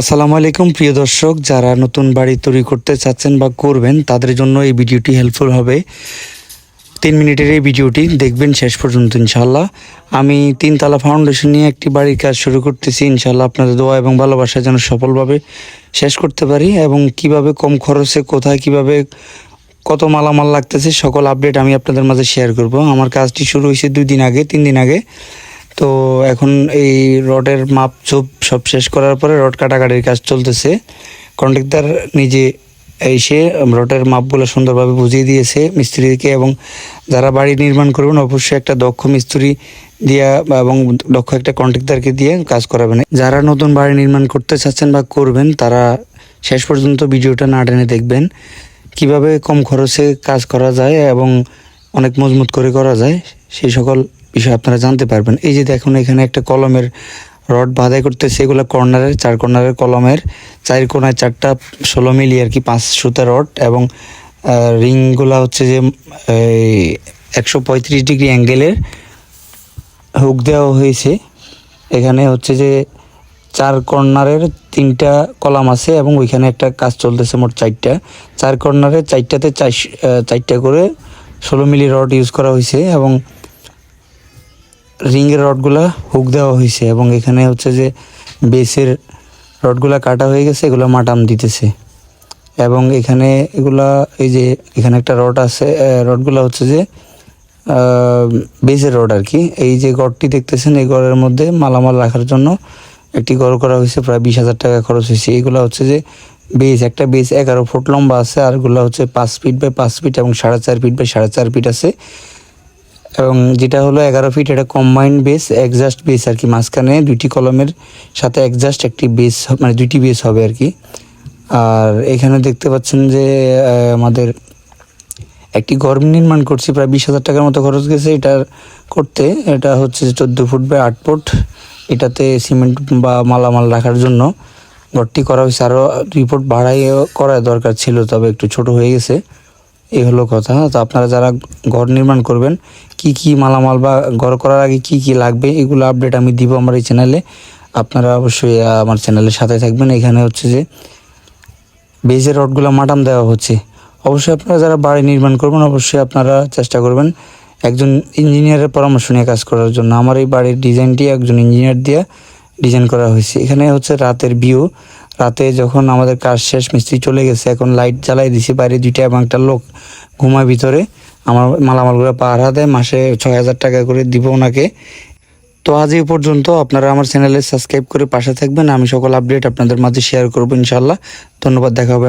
আসসালামু আলাইকুম, প্রিয় দর্শক, যারা নতুন বাড়ি তৈরি করতে চাচ্ছেন বা করবেন, তাদের জন্য এই ভিডিওটি হেল্পফুল হবে। তিন মিনিটের এই ভিডিওটি দেখবেন শেষ পর্যন্ত ইনশাল্লাহ আমি তিনতলা ফাউন্ডেশন নিয়ে একটি বাড়ির কাজ শুরু করতেছি ইনশাল্লাহ আপনাদের দোয়া এবং ভালোবাসা যেন সফলভাবে শেষ করতে পারি এবং কীভাবে কম খরচে, কোথায় কীভাবে কত মালামাল লাগতেছে, সকল আপডেট আমি আপনাদের মাঝে শেয়ার করব। আমার কাজটি শুরু হয়েছে দুই দিন আগে, তিন দিন আগে। তো এখন এই রডের মাপ চুপ সব শেষ করার পরে রড কাটাকাটির কাজ চলতেছে। কন্ট্রাক্টর নিজে এসে রডের মাপগুলো সুন্দরভাবে বুঝিয়ে দিয়েছে মিস্ত্রিকে এবং যারা বাড়ি নির্মাণ করবেন অবশ্যই একটা দক্ষ মিস্ত্রি দিয়া এবং দক্ষ একটা কন্ট্রাক্টরকে দিয়ে কাজ করাবেন। যারা নতুন বাড়ি নির্মাণ করতে চাচ্ছেন বা করবেন, তারা শেষ পর্যন্ত ভিডিওটা না টেনে দেখবেন। কীভাবে কম খরচে কাজ করা যায় এবং অনেক মজবুত করে করা যায় সেই সকল বিষয় আপনারা জানতে পারবেন। এই যে দেখুন, এখানে একটা কলমের রড বাঁধাই করতে সেগুলো কর্নারের, চার কর্নারের কলমের, চার কোনায় চারটা ষোলো মিলি আর কি পাঁচ সুতা রড এবং রিংগুলা হচ্ছে যে একশো পঁয়ত্রিশ ডিগ্রি অ্যাঙ্গেলের হুক দেওয়া হয়েছে। এখানে হচ্ছে যে, চার কর্নারের তিনটা কলাম আছে এবং ওইখানে একটা কাজ চলতেছে মোট চারটা। চার কর্নারের চারটাতে চার চারটা করে ষোলো মিলি রড ইউজ করা হয়েছে এবং রিংয়ের রডগুলা হুক দেওয়া হয়েছে এবং এখানে হচ্ছে যে বেসের রডগুলা কাটা হয়ে গেছে, এগুলো মাটাম দিতেছে। এবং এখানে এগুলা, এই যে এখানে একটা রড আছে রডগুলা হচ্ছে যে বেসের রড আর কি। এই যে গড়টি দেখতেছেন, এই গড়ের মধ্যে মালামাল রাখার জন্য একটি গড় করা হয়েছে, প্রায় বিশ হাজার টাকা খরচ হয়েছে। এগুলো হচ্ছে যে বেস, একটা বেস এগারো ফুট লম্বা আছে, আর এগুলো হচ্ছে পাঁচ ফিট বাই পাঁচ ফিট এবং সাড়ে চার ফিট বাই সাড়ে চার ফিট আছে। এবং যেটা হলো এগারো ফিট এটা কম্বাইন্ড বেস একজাস্ট বেস আর কি মাঝখানে, দুইটি কলমের সাথে একজাস্ট একটি বেস মানে দুইটি বেস হবে আর কি। আর এখানে দেখতে পাচ্ছেন যে আমাদের একটি ঘর নির্মাণ করছি, প্রায় বিশ হাজার টাকার মতো খরচ গেছে এটার করতে। এটা হচ্ছে চোদ্দ ফুট বাই আট ফুট। এটাতে সিমেন্ট বা মালামাল রাখার জন্য ঘরটি করা হয়েছে। আরও দুই ফুট বাড়াইও করা দরকার ছিল, তবে একটু ছোট হয়ে গেছে। এই হলো কথা। তো আপনারা যারা ঘর নির্মাণ করবেন, কি কি মালামাল বা ঘর করার আগে কি কি লাগবে, এগুলো আপডেট আমি দিব আমার এই চ্যানেলে আপনারা অবশ্যই আমার চ্যানেলের সাথে থাকবেন। এখানে হচ্ছে যে বেজের রডগুলো মাটাম দেওয়া হচ্ছে। অবশ্যই আপনারা যারা বাড়ি নির্মাণ করবেন, অবশ্যই আপনারা চেষ্টা করবেন একজন ইঞ্জিনিয়ারের পরামর্শ নিয়ে কাজ করার জন্য। আমার এই বাড়ির ডিজাইনটি একজন ইঞ্জিনিয়ার দিয়ে ডিজাইন করা হয়েছে। এখানে হচ্ছে রাতের ভিউ রাতে যখন আমাদের কাজ শেষ, মিস্ত্রি চলে গেছে, এখন লাইট জ্বালাই দিছি, বাইরে দুইটা এবং একটা লোক ঘুমায় ভিতরে। আমার মালামালগুলো পাহারা দেয়, মাসে ছয় হাজার টাকা করে দিব ওনাকে। তো আজ এই পর্যন্ত আপনারা আমার চ্যানেলে সাবস্ক্রাইব করে পাশে থাকবেন। আমি সকল আপডেট আপনাদের মাঝে শেয়ার করব ইনশাল্লাহ ধন্যবাদ, দেখা হবে